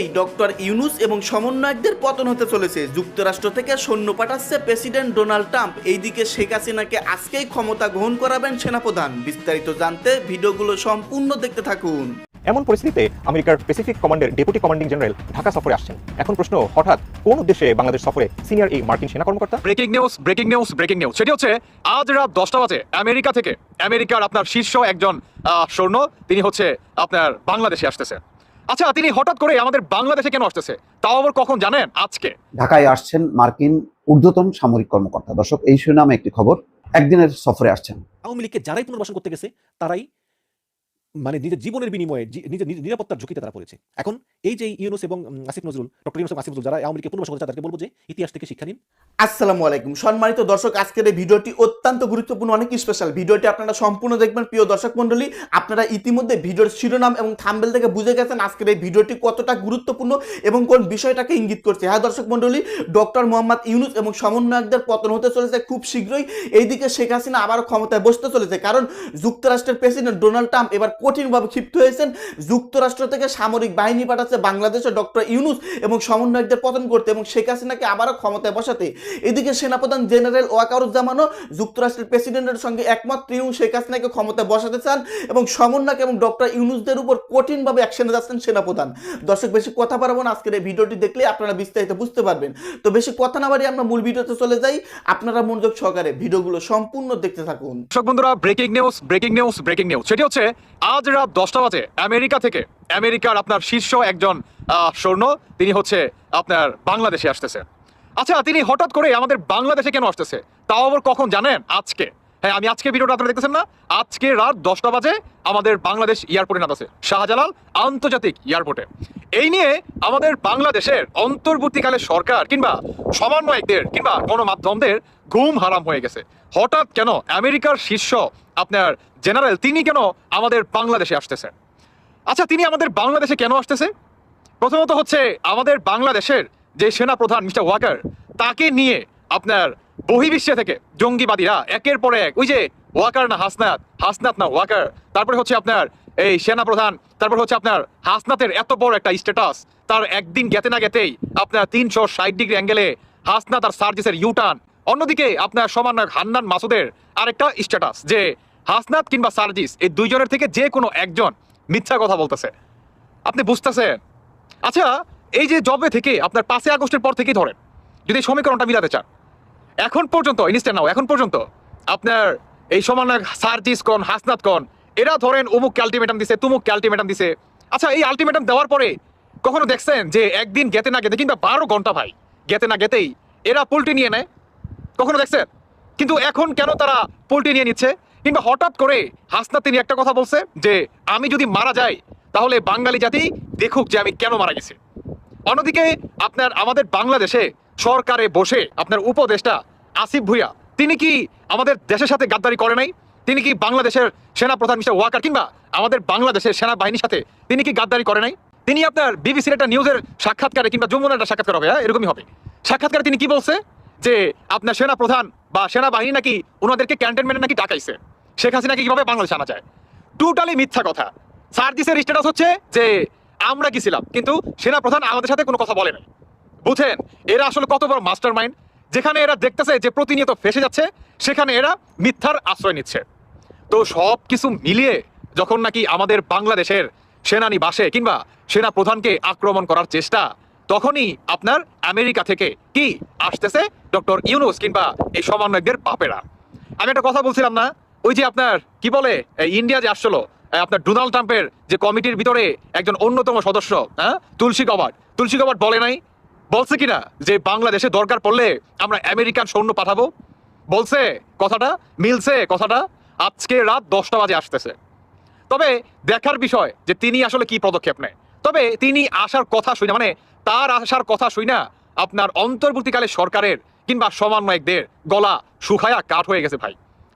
নিয়েই ডক্টর ইউনুস এবং সমন্বয়কদের পতন হতে চলেছে। যুক্তরাষ্ট্র থেকে সৈন্য পাঠাচ্ছে প্রেসিডেন্ট ডোনাল্ড ট্রাম্প। এইদিকে শেখ হাসিনাকে আজকেই ক্ষমতা গ্রহণ করাবেন সেনাপ্রধান। বিস্তারিত জানতে ভিডিওগুলো সম্পূর্ণ দেখতে থাকুন। এমন পরিস্থিতিতে আমেরিকার প্যাসিফিক কমান্ডের ডেপুটি কমান্ডিং জেনারেল ঢাকা সফরে আসছেন। এখন প্রশ্ন হঠাৎ কোন উদ্দেশ্যে বাংলাদেশ সফরে সিনিয়র এই মার্কিন সেনা কর্মকর্তা? Breaking news breaking news breaking news সেটি হচ্ছে আজ রাত দশটা বাজে আমেরিকা থেকে। আমেরিকার আপনার শীর্ষ একজন সৈন্য তিনি হচ্ছে আপনার বাংলাদেশে আসতেছে। আচ্ছা তিনি হঠাৎ করে আমাদের বাংলাদেশে কেন আসতেছে? তাও আবার কখন জানেন? আজকে। ঢাকায় আসছেন মার্কিন ঊর্ধ্বতন সামরিক কর্মকর্তা। দর্শক এই শিরোনামে একটি খবর একদিনের সফরে আসছেন। আওয়ামী লীগকে যারাই পুনর্বাসন করতে গেছে তারাই মানে নিজের জীবনের বিনিময়ে নিজের নিরাপত্তার ঝুঁকিতে তারা পড়েছে। এখন এই যে ইউনুস এবং আসিফ নজরুল, ডক্টর ইউনুস আসিফ নজরুল, যারা আওয়ামী লীগকে পুনর্বাসন করতে তাদেরকে বলব যে ইতিহাস থেকে শিক্ষা নিন। আসসালামু আলাইকুম। সম্মানিত দর্শক, আজকের এই ভিডিওটি অত্যন্ত গুরুত্বপূর্ণ অনেক স্পেশাল ভিডিওটি আপনারা সম্পূর্ণ দেখবেন, প্রিয় দর্শক মণ্ডলী। আপনারা ইতিমধ্যে ভিডিওর শিরোনাম এবং থাম্বেল থেকে বুঝে গেছেন আজকের এই ভিডিওটি কতটা গুরুত্বপূর্ণ এবং কোন বিষয়টাকে ইঙ্গিত করছে। হ্যাঁ দর্শক মণ্ডলী, ডক্টর মোহাম্মদ ইউনুস এবং সমন্বয়কদের পতন হতে চলেছে খুব শীঘ্রই। এইদিকে শেখ হাসিনা আবার ক্ষমতায় বসতে চলেছে, কারণ যুক্তরাষ্ট্রের প্রেসিডেন্ট ডোনাল্ড ট্রাম্প এবার কঠিনভাবে ক্ষিপ্ত হয়েছেন। যুক্তরাষ্ট্র থেকে সামরিক বাহিনী পাঠাচ্ছে বাংলাদেশে ডক্টর ইউনুস এবং সমন্বয়কদের পতন করতে এবং শেখ হাসিনাকে আবারও ক্ষমতায় বসাতে। এদিকে সেনাপ্রধান জেনারেল ওয়াকারুজ্জামানও যুক্তরাষ্ট্রের প্রেসিডেন্টের সঙ্গে একমত। তিনিও শেখ হাসিনাকে ক্ষমতায় বসাতে চান এবং সমন্বয়ক এবং ডক্টর ইউনুসদের উপর কঠিনভাবে অ্যাকশনে যাচ্ছেন সেনাপ্রধান। দর্শক, বেশি কথা পারব না। আজকের এই ভিডিওটি দেখলে আপনারা বিস্তারিত বুঝতে পারবেন। তো বেশি কথা না বাড়িয়ে আমরা মূল ভিডিওতে চলে যাই। আপনারা মনোযোগ সহকারে ভিডিওগুলো সম্পূর্ণ দেখতে থাকুন। দর্শক বন্ধুরা breaking news breaking news breaking news সেটি হচ্ছে আজ রাত দশটা বাজে আমেরিকা থেকে। আমেরিকার আপনার শীর্ষ একজন সৈন্য তিনি হচ্ছে আপনার বাংলাদেশে আসতেছে। আচ্ছা তিনি হঠাৎ করে আমাদের বাংলাদেশে কেন আসতেছে? তাও আবার কখন জানেন? আজকে। হ্যাঁ আমি আজকে ভিডিওটা আপনারা দেখতেছেন না? আজকে রাত দশটা বাজে আমাদের বাংলাদেশ এয়ারপোর্টে নামছে শাহজালাল আন্তর্জাতিক এয়ারপোর্টে। এই নিয়ে আমাদের বাংলাদেশের অন্তর্বর্তীকালে সরকার কিংবা সমন্বয়কদের কিংবা গণমাধ্যমদের ঘুম হারাম হয়ে গেছে। হঠাৎ কেন আমেরিকার শীর্ষ আপনার জেনারেল, তিনি কেন আমাদের বাংলাদেশে আসতেছে? আচ্ছা তিনি আমাদের বাংলাদেশে কেন আসতেছে? প্রথমত হচ্ছে আমাদের বাংলাদেশের যে সেনা প্রধান মিস্টার ওয়াকার, তাকে নিয়ে আপনার বহির্বিশ্বে থেকে জঙ্গিবাদীরা একের পর এক, ওই যে ওয়াকার না হাসনাত হাসনাত না ওয়াকার, তারপরে হচ্ছে আপনার এই সেনা প্রধান তারপর হচ্ছে আপনার হাসনাতের এত বড় একটা স্ট্যাটাস তার একদিন গেতে না গেতেই আপনার তিনশো ষাট ডিগ্রি অ্যাঙ্গেলে হাসনাত আর সার্জিসের ইউটার্ন অন্যদিকে আপনার সমন্বয়ক হান্নান মাসুদের আরেকটা স্ট্যাটাস যে হাসনাত কিংবা সার্জিস, এই দুইজনের থেকে যে কোনো একজন মিথ্যা কথা বলতেছে। আপনি বুঝতেছেন? আচ্ছা এই যে জবে থেকে আপনার পাঁচই আগস্টের পর থেকেই ধরেন, যদি সমীকরণটা মিলাতে চান। এখন পর্যন্ত ইনস্ট্যান্ট নাও এখন পর্যন্ত আপনার এই সমন্বয় সার্জিস কন, হাসনাত কন, এরা ধরেন অমুক আলটিমেটাম দিছে, তুমুক আলটিমেটাম দিছে। আচ্ছা এই আলটিমেটাম দেওয়ার পরে কখনো দেখছেন যে একদিন গেতে না গেতে কিংবা বারো ঘণ্টা ভাই, গেতে না গেতেই এরা পোল্ট্রি নিয়ে নেয়? কখনো দেখছেন কিন্তু এখন কেন তারা পোল্ট্রি নিয়ে নিচ্ছে? কিংবা হঠাৎ করে হাসনাত তিনি একটা কথা বলছে যে, আমি যদি মারা যাই, তাহলে বাঙালি জাতি দেখুক যে আমি কেন মারা গেছি। অন্যদিকে আপনার আমাদের বাংলাদেশে সরকারে বসে আপনার উপদেষ্টা আসিফ ভুইয়া, তিনি কি আমাদের দেশের সাথে গাদ্দারি করে নাই? তিনি কি বাংলাদেশের সেনা প্রধান মিস্টার ওয়াকার কিংবা আমাদের বাংলাদেশের সেনাবাহিনীর সাথে তিনি কি গাদ্দারি করে নাই? তিনি আপনার বিবিসির একটা নিউজের সাক্ষাৎকারে কিংবা যমুনার একটা সাক্ষাৎকার হবে হ্যাঁ? এরকমই হবে। সাক্ষাৎকারে তিনি কি বলছে? যে আপনার সেনা প্রধান বা সেনাবাহিনী নাকি ওনাদেরকে ক্যান্টনমেন্টে নাকি ডাকাইছে। শেখ হাসিনাকে কীভাবে বাংলাদেশে আনা যায়? টোটালি মিথ্যা কথা। সার্জিসের স্ট্যাটাস হচ্ছে যে আমরা গেছিলাম, কিন্তু সেনা প্রধান আমাদের সাথে কোনো কথা বলে নাই। বুঝেন, এরা আসলে কত বড় মাস্টার মাইন্ড যেখানে এরা দেখতেছে যে প্রতিনিয়ত ফেসে যাচ্ছে, সেখানে এরা মিথ্যার আশ্রয় নিচ্ছে। তো সব কিছু মিলিয়ে যখন নাকি আমাদের বাংলাদেশের সেনানিবাসে কিংবা সেনা প্রধানকে আক্রমণ করার চেষ্টা তখনই আপনার আমেরিকা থেকে কি আসতেছে ডক্টর ইউনুস কিংবা এই সমন্বয়কদের পাপেরা? আমি একটা কথা বলছিলাম না, ওই যে আপনার, কি বলে ইন্ডিয়া যে আসছিল আপনার ডোনাল্ড ট্রাম্পের যে কমিটির ভিতরে একজন অন্যতম সদস্য হ্যাঁ তুলসী কবাট তুলসী কবাট বলে নাই, বলছে কিনা যে বাংলাদেশে দরকার পড়লে আমরা আমেরিকান সৈন্য পাঠাবো? বলছে কথাটা, মিলছে কথাটা, আজকে রাত দশটা বাজে আসতেছে। তবে দেখার বিষয় যে তিনি আসলে কি পদক্ষেপ নেয়? তবে তিনি আসার কথা শুনে মানে তার আসার কথা শুই না। আপনার অন্তর্বর্তীকালে সরকারের কিংবা সমন্বয়কদের গলা শুকায়া কাঠ হয়ে গেছে ভাই।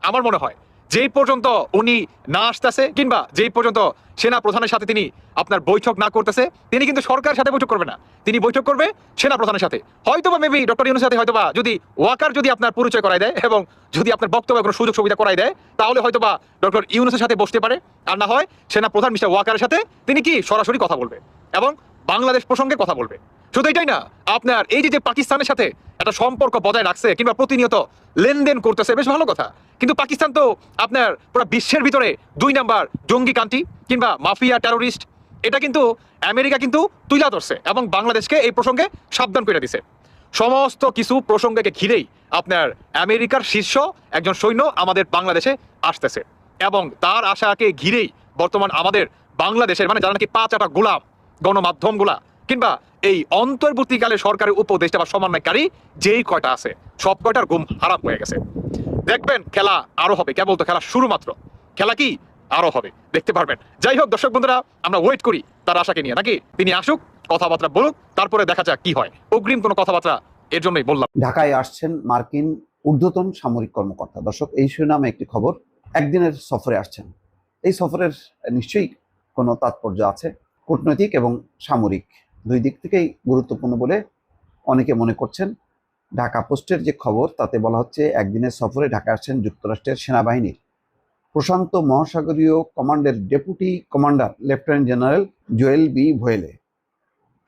আমার মনে হয়, যেই পর্যন্ত উনি না আসতেছে কিংবা যেই পর্যন্ত সেনা প্রধানের সাথে তিনি আপনার বৈঠক না করতেছে, তিনি কিন্তু সরকারের সাথে বৈঠক করবে না। তিনি বৈঠক করবে সেনা প্রধানের সাথে। হয়তোবা মেবি ডক্টর ইউনুসের সাথে হয়তোবা যদি ওয়াকার যদি আপনার পরিচয় করাই দেয় এবং যদি আপনার বক্তব্য কোনো সুযোগ সুবিধা করাই দেয়, তাহলে হয়তোবা ডক্টর ইউনুসের সাথে বসতে পারে। আর না হয় সেনা প্রধান মিস্টার ওয়াকারের সাথে তিনি কি সরাসরি কথা বলবে? এবং বাংলাদেশ প্রসঙ্গে কথা বলবে। শুধু এটাই না, আপনার এই যে পাকিস্তানের সাথে একটা সম্পর্ক বজায় রাখছে কিংবা প্রতিনিয়ত লেনদেন করতেছে, বেশ ভালো কথা। কিন্তু পাকিস্তান তো আপনার পুরো বিশ্বের ভিতরে দুই নাম্বার জঙ্গি কান্ট্রি কিংবা মাফিয়া টেরোরিস্ট এটা কিন্তু আমেরিকা কিন্তু তুইলা ধরছে এবং বাংলাদেশকে এই প্রসঙ্গে সাবধান করে দিছে। সমস্ত কিছু প্রসঙ্গকে ঘিরেই আপনার আমেরিকার শীর্ষ একজন সৈন্য আমাদের বাংলাদেশে আসতেছে এবং তার আশাকে ঘিরেই বর্তমান আমাদের বাংলাদেশের মানে যারা নাকি পাঁচ আটা গোলাম গণমাধ্যমগুলা কিংবা এই অন্তর্বর্তীকালে সরকারের উপদেষ্টা বা সমন্বয়কারী যেই কয়টা আছে, সব কয়টার গুম হারাম হয়ে গেছে। দেখবেন খেলা আরও হবে, কেবল তো খেলা শুরু মাত্র। খেলা কি? আরও হবে, দেখতে পারবেন। যাই হোক, দর্শক বন্ধুরা, আমরা ওয়েট করি তার আশাকে নিয়ে, নাকি? তিনি আসুক, কথাবার্তা বলুক, তারপরে দেখা যাক কি হয়। অগ্রিম কোনো কথাবার্তা এর জন্যই বললাম। ঢাকায় আসছেন মার্কিন ঊর্ধ্বতন সামরিক কর্মকর্তা। দর্শক, এই শিরোনামে একটি খবর, একদিনের সফরে আসছেন। এই সফরের নিশ্চয়ই কোনো তাৎপর্য আছে? কূটনৈতিক এবং সামরিক দুই দিক থেকেই গুরুত্বপূর্ণ বলে অনেকে মনে করছেন। ঢাকা পোস্টের যে খবর, তাতে বলা হচ্ছে একদিনের সফরে ঢাকা আসছেন যুক্তরাষ্ট্রের সেনাবাহিনীর। প্রশান্ত মহাসাগরীয় কমান্ডের deputy commander, lieutenant general Joel B Vowell.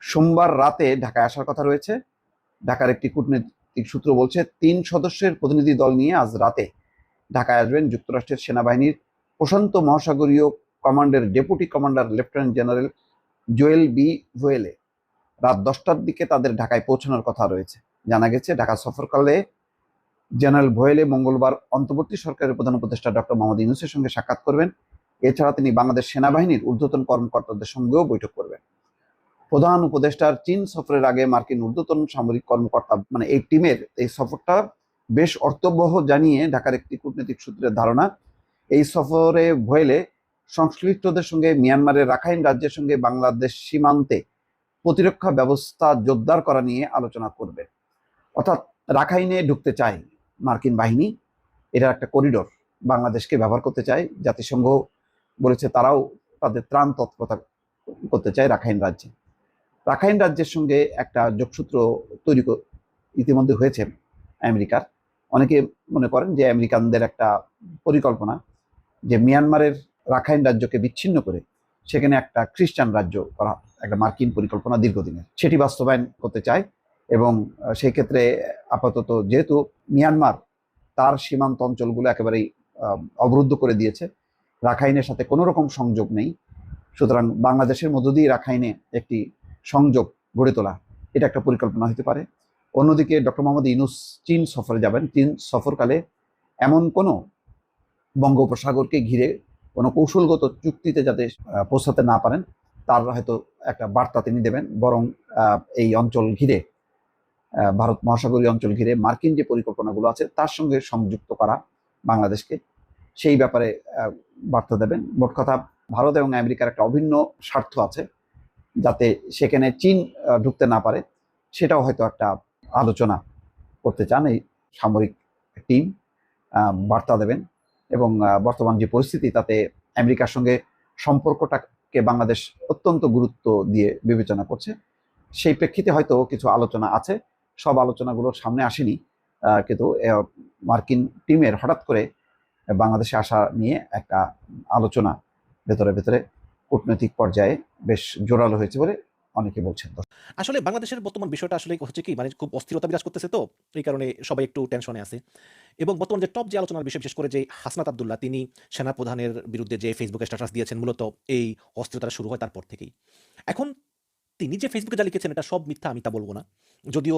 সোমবার রাতে ঢাকায় আসার কথা রয়েছে। ঢাকার একটি কূটনৈতিক সূত্র বলছে, তিন সদস্যের প্রতিনিধি দল নিয়ে আজ রাতে ঢাকায় আসবেন যুক্তরাষ্ট্রের সেনাবাহিনীর প্রশান্ত মহাসাগরীয় কমান্ডের deputy commander, lieutenant general Joel B Vowell রাত দশটার দিকে তাদের ঢাকায় পৌঁছানোর কথা রয়েছে। জানা গেছে, ঢাকা সফরকালে জেনারেল ভোয়েলে মঙ্গলবার অন্তর্বর্তী সরকারের প্রধান উপদেষ্টা ডক্টর মোহাম্মদ ইউনুসের সঙ্গে সাক্ষাৎ করবেন। এছাড়া তিনি বাংলাদেশ সেনাবাহিনীর ঊর্ধ্বতন কর্মকর্তাদের সঙ্গেও বৈঠক করবেন। প্রধান উপদেষ্টার চীন সফরের আগে মার্কিন ঊর্ধ্বতন সামরিক কর্মকর্তা মানে এই টিমের এই সফরটা বেশ অর্থবহ জানিয়ে ঢাকার একটি কূটনৈতিক সূত্রের ধারণা, এই সফরে ভয়েলে সংশ্লিষ্টদের সঙ্গে মিয়ানমারের রাখাইন রাজ্যের সঙ্গে বাংলাদেশ সীমান্তে প্রতিরক্ষা ব্যবস্থা জোরদার করা নিয়ে আলোচনা করবে। অর্থাৎ রাখাইনে ঢুকতে চায় মার্কিন বাহিনী এটা একটা করিডোর বাংলাদেশকে ব্যবহার করতে চায়। জাতিসংঘ বলেছে তারাও তাদের ত্রাণ তৎপরতা করতে চায় রাখাইন রাজ্যে। রাখাইন রাজ্যের সঙ্গে একটা যোগসূত্র তৈরি ইতিমধ্যে হয়েছে আমেরিকার। অনেকে মনে করেন যে আমেরিকানদের একটা পরিকল্পনা যে মিয়ানমারের রাখাইন রাজ্যকে বিচ্ছিন্ন করে সেখানে একটা খ্রিস্টান রাজ্য করা, একটা মার্কিন পরিকল্পনা দীর্ঘদিনের। সেটি বাস্তবায়ন করতে চায় এবং সেই ক্ষেত্রে আপাতত যেহেতু মিয়ানমার তার সীমান্ত অঞ্চলগুলো একেবারেই অবরুদ্ধ করে দিয়েছে, রাখাইনের সাথে কোনো রকম সংযোগ নেই। সুতরাং বাংলাদেশের মধ্য দিয়ে রাখাইনে একটি সংযোগ গড়ে তোলা, এটা একটা পরিকল্পনা হতে পারে। অন্যদিকে ডক্টর মোহাম্মদ ইনুস চীন সফরে যাবেন। চীন সফরকালে এমন কোনো বঙ্গোপসাগরকে ঘিরে কোনো কৌশলগত চুক্তিতে যাতে পৌঁছাতে না পারেন, তার হয়তো একটা বার্তা তিনি দেবেন। বরং এই অঞ্চল ঘিরে ভারত মহাসাগরীয় অঞ্চল ঘিরে মার্কিন যে পরিকল্পনাগুলো আছে, তার সঙ্গে সংযুক্ত করা বাংলাদেশকে, সেই ব্যাপারে বার্তা দেবেন। মোট কথা, ভারত এবং আমেরিকার একটা অভিন্ন স্বার্থ আছে, যাতে সেখানে চীন ঢুকতে না পারে, সেটাও হয়তো একটা আলোচনা করতে চান এই সামরিক টিম বার্তা দেবেন। এবং বর্তমান যে পরিস্থিতি, তাতে আমেরিকার সঙ্গে সম্পর্কটাকে বাংলাদেশ অত্যন্ত গুরুত্ব দিয়ে বিবেচনা করছে। সেই প্রেক্ষিতে হয়তো কিছু আলোচনা আছে। সব আলোচনাগুলোর সামনে আসেনি। কিন্তু মার্কিন টিমের হঠাৎ করে বাংলাদেশে আসা নিয়ে একটা আলোচনা ভেতরে ভেতরে কূটনৈতিক পর্যায়ে বেশ জোরালো হয়েছে বলে অনেকে বলছেন। আসলে বাংলাদেশের বর্তমান বিষয়টা আসলে হচ্ছে কি মানে খুব অস্থিরতা বিরাজ করতেছে তো, এই কারণে সবাই একটু টেনশনে আছে। এবং বর্তমান যে টপ যে আলোচনার বিষয়, বিশেষ করে যে হাসনাত আবদুল্লাহ, তিনি সেনাপ্রধানের বিরুদ্ধে যে ফেসবুকে স্ট্যাটাস দিয়েছেন মূলত, এই অস্থিরতা শুরু হয় তারপর থেকেই। এখন তিনি যে ফেসবুকে যা লিখেছেন, এটা সব মিথ্যা, আমি তা বলব না। যদিও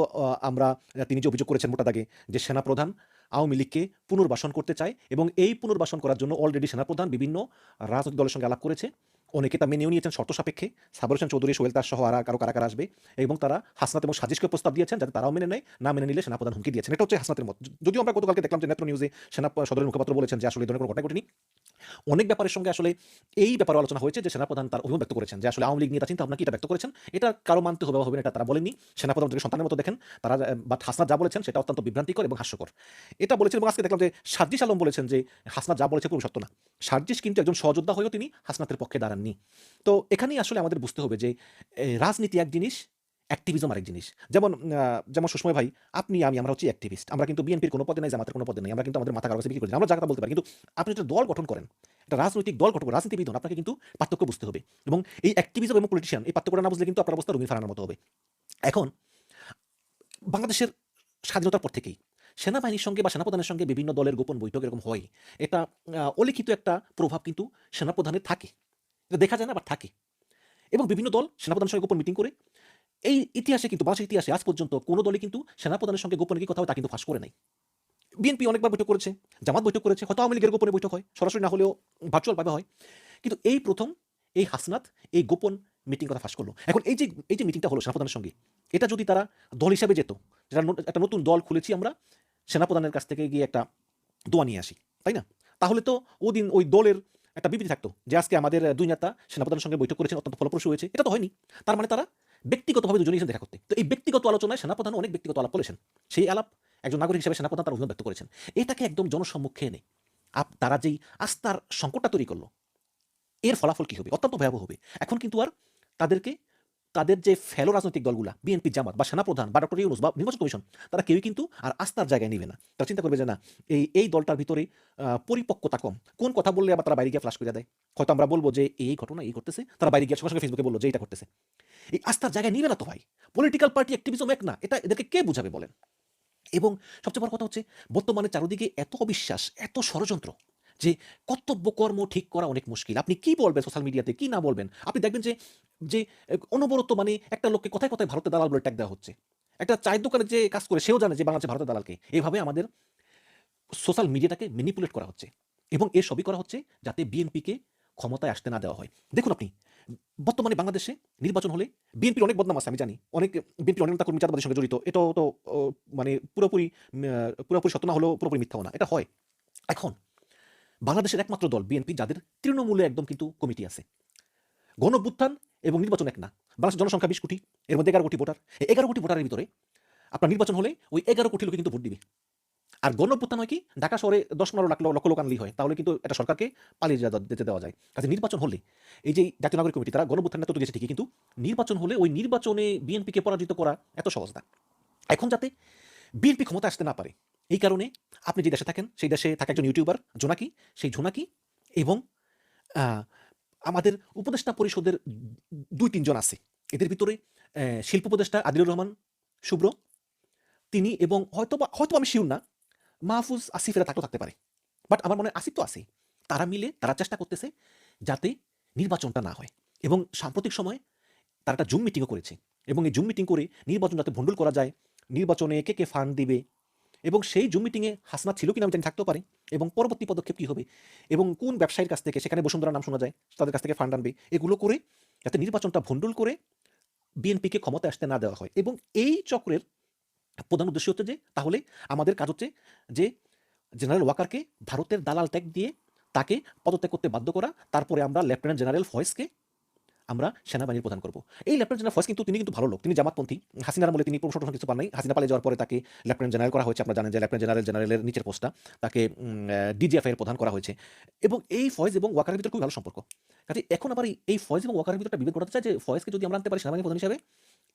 আমরা তিনি যে অভিযোগ করেছেন মোটা দাগে, যে সেনাপ্রধান আওয়ামী লীগকে পুনর্বাসন করতে চায় এবং এই পুনর্বাসন করার জন্য অলরেডি সেনাপ্রধান বিভিন্ন রাজনৈতিক দলের সঙ্গে আলাপ করেছে অনেকে তা মেনেও নিয়েছেন শর্ত সাপেক্ষে। সাবর হোসেন চৌধুরী, সোহেল তার সহ আর কারও কারা আসবে এবং তারা হাসনাত এবং সাজিশকে প্রস্তাব দিয়েছেন যাতে তারাও মেনে নেয়, না মেনে নিলে সেনাপ্রধান হুমকি দিয়েছেন। এটা হচ্ছে হাসনাতের মত। যদিও আমরা গতকালকে দেখলাম যে নেত্র নিউজে সেনা সদরের মুখপাত্র বলেছেন যে আসলে ধরনের কোনো ঘটনা ঘটেনি। অনেক ব্যাপারের সঙ্গে আসলে এই ব্যাপারে আলোচনা হয়েছে যে সেনাপ্রধান তার অভিমত ব্যক্ত করেছেন যে আসলে আওয়ামী লীগ নিয়ে চিন্তা ভাবনা এটা ব্যক্ত করেছেন। এটা কারও মানতে হবে হবে এটা তারা বলেননি। সেনাপ্রধান তাদেরকে সন্তানের মতো দেখেন, তারা বাট হাসনাত যা বলেছেন সেটা অত্যন্ত বিভ্রান্তিকর এবং হাস্যকর। এটা বলেছেন এবং আজকে দেখলাম যে সার্জিস আলম বলেছেন যে হাসনাত যা বলেছে কোনো সত্য না। সার্জিস কিন্তু একজন সহযোদ্ধা হয়েও তিনি হাসনাতের পক্ষে দাঁড়াননি। তো এখানেই আসলে আমাদের বুঝতে হবে যে রাজনীতি এক জিনিস অ্যাক্টিভিজম আরেক জিনিস। যেমন যেমন সুষময় ভাই, আপনি, আমি, আমরা হচ্ছি অ্যাক্টিভিস্ট আমরা কিন্তু বিএনপির কোনো পদে নাই, জামাতের কোনো পদে নেই। আমরা কিন্তু আমাদের মাথা কারও বিক্রি করি। আমরা জায়গাটা বলতে পারি, কিন্তু আপনি একটা দল গঠন করেন, একটা রাজনৈতিক দল ঘটক রাজনীতিবিদ আপনাকে কিন্তু পার্থক্য বুঝতে হবে। এবং এই অ্যাক্টিভিজম এবং পলিটিশিয়ান এই পার্থক্যটা না বুঝলে কিন্তু আপনার অবস্থা রুমি ফারানার মতো হবে। এখন, বাংলাদেশের স্বাধীনতার পর থেকেই সেনাবাহিনীর সঙ্গে বা সেনাপ্রধানের সঙ্গে বিভিন্ন দলের গোপন বৈঠক এরকম হয়। এটা অলিখিত একটা প্রভাব কিন্তু সেনাপ্রধানের থাকে। এটা দেখা যায় না বা থাকে। এবং বিভিন্ন দল সেনাপ্রধানের সঙ্গে গোপন মিটিং করে এই ইতিহাসে কিন্তু, বাংলাদেশের ইতিহাসে আজ পর্যন্ত কোনো দলই কিন্তু সেনাপ্রধানের সঙ্গে গোপনে কি কথা তা কিন্তু ফাঁস করে নাই। বিএনপি অনেকবার বৈঠক করেছে, জামাত বৈঠক করেছে, হয়তো আওয়ামী লীগের গোপনে বৈঠক হয়, সরাসরি না হলেও ভার্চুয়ালভাবে হয়। কিন্তু এই প্রথম, এই হাসনাত, এই গোপন মিটিং কথা ফাঁস করল। এখন এই যে এই যে মিটিংটা হলো সেনাপ্রধানের সঙ্গে, এটা যদি তারা দল হিসাবে যেত যেটা একটা নতুন দল খুলেছি আমরা, সেনাপ্রধানের কাছ থেকে গিয়ে একটা দোয়া নিয়ে আসি, তাই না? তাহলে তো ওদিন ওই দলের একটা বিবৃতি থাকতো যে আজকে আমাদের দুই নেতা সেনাপ্রধানের সঙ্গে বৈঠক করেছেন, অত্যন্ত ফলপ্রসূ হয়েছে, এটা তো হয়নি। তার মানে তারা ব্যক্তিগতভাবে দুজনে দেখা করতে। তো এই ব্যক্তিগত আলোচনায় সেনাপ্রধান অনেক ব্যক্তিগত আলাপ বলেছেন সেই আলাপ একজন নাগরিক হিসেবে সেনাপ্রধান তার অভিমত ব্যক্ত করেছেন। এটাকে একদম জনসম্মুখে এনে তারা যেই আস্থার সংকটটা তৈরি করল, এর ফলাফল কি হবে? অত্যন্ত ভয়াবহ হবে। এখন কিন্তু আর তাদেরকে, তাদের যে ফেলো রাজনৈতিক দলগুলা বিএনপি জামাত বা সেনাপ্রধান বা ডক্টর ইউনুস বা নির্বাচন কমিশন, তারা কেউই কিন্তু আর আস্থার জায়গায় নেবে না। তারা চিন্তা করবে যে না, এই এই দলটার ভিতরে পরিপক্কতা কম। কোন কথা বললে আবার তারা বাইরে গিয়ে ফ্লাশ করে দেয়? হয়তো আমরা বলব যে এই ঘটনা এই করতেছে তারা বাইরে গিয়ে সঙ্গে সঙ্গে ফেসবুকে বলল যে এটা করতেছে এই আস্থার জায়গায় নিবে না তো ভাই। পলিটিক্যাল পার্টি অ্যাক্টিভিজম এক না, এটা এদেরকে কে বুঝাবে বলেন? এবং সবচেয়ে বড় কথা হচ্ছে, বর্তমানে চারদিকে এত অবিশ্বাস, এত ষড়যন্ত্র যে কর্তব্য, কর্ম ঠিক করা অনেক মুশকিল। আপনি কি বলবেন সোশ্যাল মিডিয়াতে কি না বলবেন? আপনি দেখবেন যে যে অনবরত মানে একটা লোককে কথায় কথায় ভারতের দালাল বলে ট্যাগ দেওয়া হচ্ছে। একটা চায়ের দোকানে যে কাজ করে, সেও জানে যে বাংলাদেশে ভারতের দালালকে। এভাবে আমাদের সোশ্যাল মিডিয়াটাকে ম্যানিপুলেট করা হচ্ছে। এবং এর সবই করা হচ্ছে যাতে বিএনপিকে ক্ষমতায় আসতে না দেওয়া হয়। দেখুন আপনি, বর্তমানে বাংলাদেশে নির্বাচন হলে বিএনপির অনেক বদনাম আছে, আমি জানি। অনেক বিএনপির অনেক নেতা কর্মী চাঁদাবাদের সঙ্গে জড়িত। এটাও তো মানে পুরোপুরি পুরোপুরি সত্য না হলেও পুরোপুরি মিথ্যাও না এটা হয়। এখন, বাংলাদেশের একমাত্র দল বিএনপি, যাদের তৃণমূলে একদম কিন্তু কমিটি আছে। গণভ্যুত্থান এবং নির্বাচন এক না। বাংলাদেশের জনসংখ্যা বিশ কোটি, এর মধ্যে এগারো কোটি ভোটার। এই এগারো কোটি ভোটারের ভিতরে আপনার নির্বাচন হলে ওই এগারো কোটি লোক কিন্তু ভোট দিবে। আর গণভ্যুত্থান হয় কি? ঢাকা শহরে দশ পনেরো লাখ লক্ষ লোক আনলেই হয়। তাহলে কিন্তু একটা সরকারকে পালিয়ে যেতে দেওয়া যায়। কাজে নির্বাচন হলে, এই যে জাতীয় নাগরিক কমিটি, তারা গণভ্যুত্থান তো দিয়েছে ঠিকই, কিন্তু নির্বাচন হলে ওই নির্বাচনে বিএনপিকে পরাজিত করা এত সহজ না। এখন যাতে বিএনপি ক্ষমতা আসতে না পারে, এই কারণে আপনি যে দেশে থাকেন, সেই দেশে থাকে একজন ইউটিউবার, জোনাকি। সেই জোনাকি এবং আমাদের উপদেষ্টা পরিষদের দুই তিনজন আছে। এদের ভিতরে শিল্প উপদেষ্টা আদিলুর রহমান শুভ্র। তিনি এবং হয়তো হয়তো আমি শিউর না মাহফুজ আসিফেরা থাকলেও থাকতে পারে। বাট আমার মনে হয় আসিফ তো আছে তারা মিলে, তারা চেষ্টা করতেছে যাতে নির্বাচনটা না হয়। এবং সাম্প্রতিক সময়ে তারা একটা জুম মিটিংও করেছে। এবং এই জুম মিটিং করে নির্বাচন যাতে ভণ্ডুল করা যায়, নির্বাচনে কে কে ফান্ড দিবে এবং সেই জুম মিটিংয়ে হাসনা ছিল কিনা আমি জানি থাকতেও পারে। এবং পরবর্তী পদক্ষেপ কী হবে এবং কোন ব্যবসায়ীর কাছ থেকে, সেখানে বসুন্ধরা নাম শোনা যায়, তাদের কাছ থেকে ফান্ড আনবে, এগুলো করে যাতে নির্বাচনটা ভণ্ডুল করে বিএনপিকে ক্ষমতা আসতে না দেওয়া হয়। এবং এই চক্রের প্রধান উদ্দেশ্য হচ্ছে যে, তাহলে আমাদের কাজ হচ্ছে যে জেনারেল ওয়াকারকে ভারতের দালাল ট্যাগ দিয়ে তাকে পদত্যাগ করতে বাধ্য করা, তারপরে আমরা লেফটেন্যান্ট জেনারেল ফয়েজকে আমরা সেনাবাহিনীর প্রধান করব। এই লেফটেন্যান্ট জেনারেল ফয়েজ কিন্তু তিনি কিন্তু ভালো লোক। তিনি জামাতপন্থী। হাসিনার আমলে তিনি প্রমোশন কিছু পান নাই। হাসিনা পালিয়ে যাওয়ার পরে তাকে লেফটেন্যান্ট জেনারেল করা হয়েছে। আপনারা জানেন যে লেফটেন্যান্ট জেনারেল জেনারেলের নিচের পোস্টটা তাকে ডিজিএফ এর প্রধান করা হয়েছে। এবং এই ফয়েজ এবং ওয়াকারের ভিতরে খুব ভালো সম্পর্ক। কাজে এখন আবার এই- ফয়েজ এবং ওয়াকারের ভিতরে বিভেদ ঘটাতে যে ফয়েজকে যদি আমরা আনতে পারি সেনাবাহিনী প্রধান হিসেবে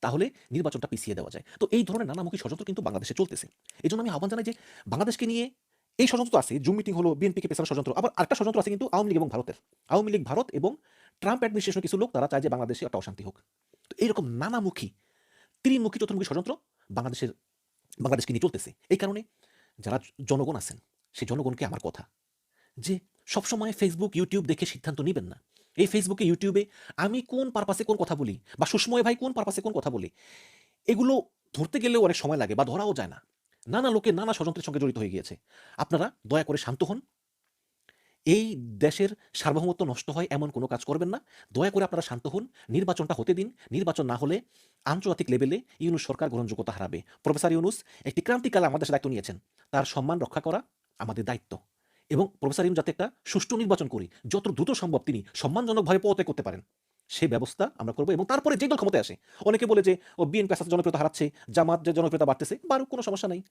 তাহলে নির্বাচনটা পিছিয়ে দেওয়া যায়। তো এই ধরনের নানামুখী ষড়যন্ত্র কিন্তু বাংলাদেশে চলতেছে। এই আমি আহ্বান জানাই যে বাংলাদেশকে নিয়ে এই ষড়যন্ত্র আছে, জুম মিটিং হলো বিএনপিকে পেছানো ষড়যন্ত্র, আবার আরেকটা ষড়যন্ত্র আছে কিন্তু আওয়ামী লীগ এবং ভারতের। আওয়ামী লীগ, ভারত এবং ট্রাম্প অ্যাডমিনিস্ট্রেশন কিছু লোক তারা চায় যে বাংলাদেশে একটা অশান্তি হোক। তো এইরকম নানামুখী, ত্রিমুখী, চতুর্মুখী ষড়যন্ত্র বাংলাদেশের, বাংলাদেশকে নিয়ে চলতেছে। এই কারণে যারা জনগণ আছেন, সেই জনগণকে আমার কথা যে সবসময় ফেসবুক ইউটিউব দেখে সিদ্ধান্ত নেবেন না। এই ফেসবুকে ইউটিউবে আমি কোন পারপাসে কোন কথা বলি? বা সুষময় ভাই কোন পারপাসে কোন কথা বলি? এগুলো ধরতে গেলেও অনেক সময় লাগে বা ধরাও যায় না। নানা লোকে নানা ষড়যন্ত্রের সঙ্গে জড়িত হয়ে গিয়েছে। আপনারা দয়া করে শান্ত হন। এই দেশের সার্বভৌমত্ব নষ্ট হয় এমন কোনো কাজ করবেন না। দয়া করে আপনারা শান্ত হন। নির্বাচনটা হতে দিন। নির্বাচন না হলে আন্তর্জাতিক লেভেলে ইউনুস সরকার গ্রহণযোগ্যতা হারাবে। প্রফেসর ইউনুস, একটি ক্রান্তিকালে আমাদের দায়িত্ব নিয়েছেন। তার সম্মান রক্ষা করা আমাদের দায়িত্ব। এবং প্রফেসর ইউনুস যাতে একটা সুষ্ঠু নির্বাচন করি, যত দ্রুত সম্ভব তিনি সম্মানজনকভাবে পদত্যাগ করতে পারেন। সেই ব্যবস্থা আমরা করব এবং তারপরে যে দল ক্ষমতায় আসে, অনেকে বলে যে, ও বিএনপি আস্তে জনপ্রিয়তা হারাচ্ছে, জামাত যে জনপ্রিয়তা বাড়তেছে, বারো, কোনো সমস্যা নেই।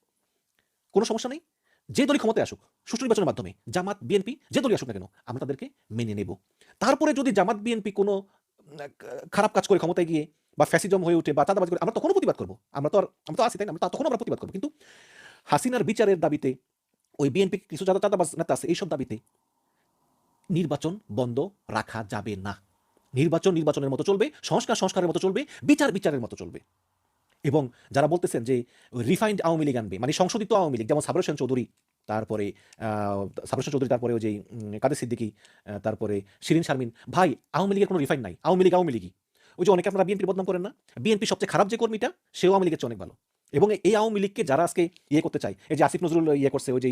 কোনো সমস্যা নেই। যে দলই ক্ষমতায় আসুক, সুষ্ঠু নির্বাচনের মাধ্যমে, জামাত, বিএনপি, যে দলই আসুক না কেন, আমরা তাদেরকে মেনে নেব। তারপরে যদি জামাত, বিএনপি কোনো খারাপ কাজ করে ক্ষমতায় গিয়ে বা ফ্যাসিজম হয়ে উঠে বা চাঁদাবাজি করে, আমরা তখনও প্রতিবাদ করব। আমরা তো আর, আমরা তো আসি তাই না? আমরা তখনও আমরা প্রতিবাদ করব। কিন্তু হাসিনার বিচারের দাবিতে ওই বিএনপি কিছু চাঁদাবাজ নেতা আছে, এইসব দাবিতে নির্বাচন বন্ধ রাখা যাবে না। নির্বাচন নির্বাচনের মতো চলবে, সংস্কার সংস্কারের মতো চলবে, বিচার বিচারের মতো চলবে। এবং যারা বলতেছেন যে রিফাইন্ড আওয়ামী লীগ আনবে মানে সংশোধিত আওয়ামী লীগ, যেমন সাবর হোসেন চৌধুরী, তারপরে সাবর হোসেন চৌধুরী, তারপরে ওই যে কাদের সিদ্দিকী তারপরে শিরিন শারমিন। ভাই, আওয়ামী লীগের কোনো রিফাইন নাই, আওয়ামী লীগ আওয়ামী লীগই। ওই যে অনেকে আপনারা বিএনপির বদনাম করেন না? বিএনপি সবচেয়ে খারাপ যে কর্মীটা, সেও আওয়ামী লীগের চেয়ে অনেক ভালো। এবং এই আওয়ামী লীগকে যারা আজকে ইয়ে করতে চায়, এই যে আসিফ নজরুল ইয়ে করছে, ওই যে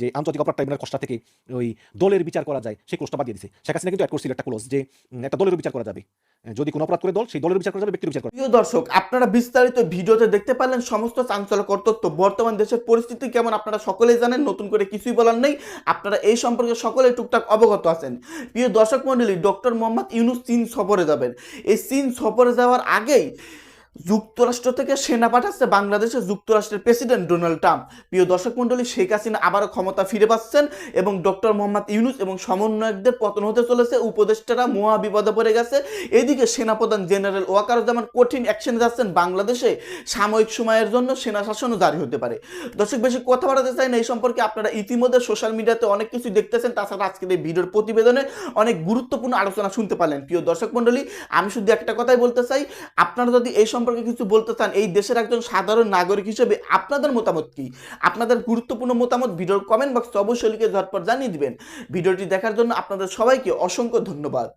যে আন্তর্জাতিক অপরাধ ট্রাইব্যুনাল কষ্টা থেকে ওই দলের বিচার করা যায়, সেই ক্লোজটা বাদ দিয়ে দিছে। শেখ হাসিনা কিন্তু অ্যাড করছিল একটা ক্লোজ যে একটা দলের বিচার করা যাবে। যদি কোনো অপরাধ করে দল, সেই দলের বিচার করা যাবে ব্যক্তির বিচার করা প্রিয় দর্শক, আপনারা বিস্তারিত ভিডিওতে দেখতে পারলেন সমস্ত চাঞ্চল্যকর তথ্য। বর্তমান দেশের পরিস্থিতি কেমন আপনারা সকলেই জানেন, নতুন করে কিছুই বলার নেই। আপনারা এই সম্পর্কে সকলেই টুকটাক অবগত আছেন। প্রিয় দর্শক মণ্ডলী, ডক্টর মোহাম্মদ ইউনুস চীন সফরে যাবেন। এই চীন সফরে যাওয়ার আগেই যুক্তরাষ্ট্র থেকে সেনা পাঠাচ্ছে বাংলাদেশে যুক্তরাষ্ট্রের প্রেসিডেন্ট ডোনাল্ড ট্রাম্প। প্রিয় দর্শক মণ্ডলী, শেখ হাসিনা আবারও ক্ষমতা ফিরে পাচ্ছেন এবং ডক্টর মোহাম্মদ ইউনুস এবং সমন্বয়কদের পতন হতে চলেছে। উপদেষ্টারা মহা বিপদে পড়ে গেছে। এদিকে সেনাপ্রধান জেনারেল ওয়াকারুজ্জামান কঠিন অ্যাকশনে যাচ্ছেন বাংলাদেশে। সাময়িক সময়ের জন্য সেনা শাসনও জারি হতে পারে। দর্শক, বেশি কথা বাড়াতে চাই না, এই সম্পর্কে আপনারা ইতিমধ্যে সোশ্যাল মিডিয়াতে অনেক কিছু দেখতেছেন। তাছাড়া আজকের এই ভিডিওর প্রতিবেদনে অনেক গুরুত্বপূর্ণ আলোচনা শুনতে পারলেন। প্রিয় দর্শক মণ্ডলী, আমি শুধু একটা কথাই বলতে চাই। আপনারা যদি এই সম্পর্কে কিছু বলতে চান, এই দেশের একজন সাধারণ নাগরিক হিসেবে আপনাদের মতামত কি? আপনাদের গুরুত্বপূর্ণ মতামত ভিডিওর কমেন্ট বক্সে অবশ্যই লিখে ঝটপট জানিয়ে দিবেন। ভিডিওটি দেখার জন্য আপনাদের সবাইকে অসংখ্য ধন্যবাদ।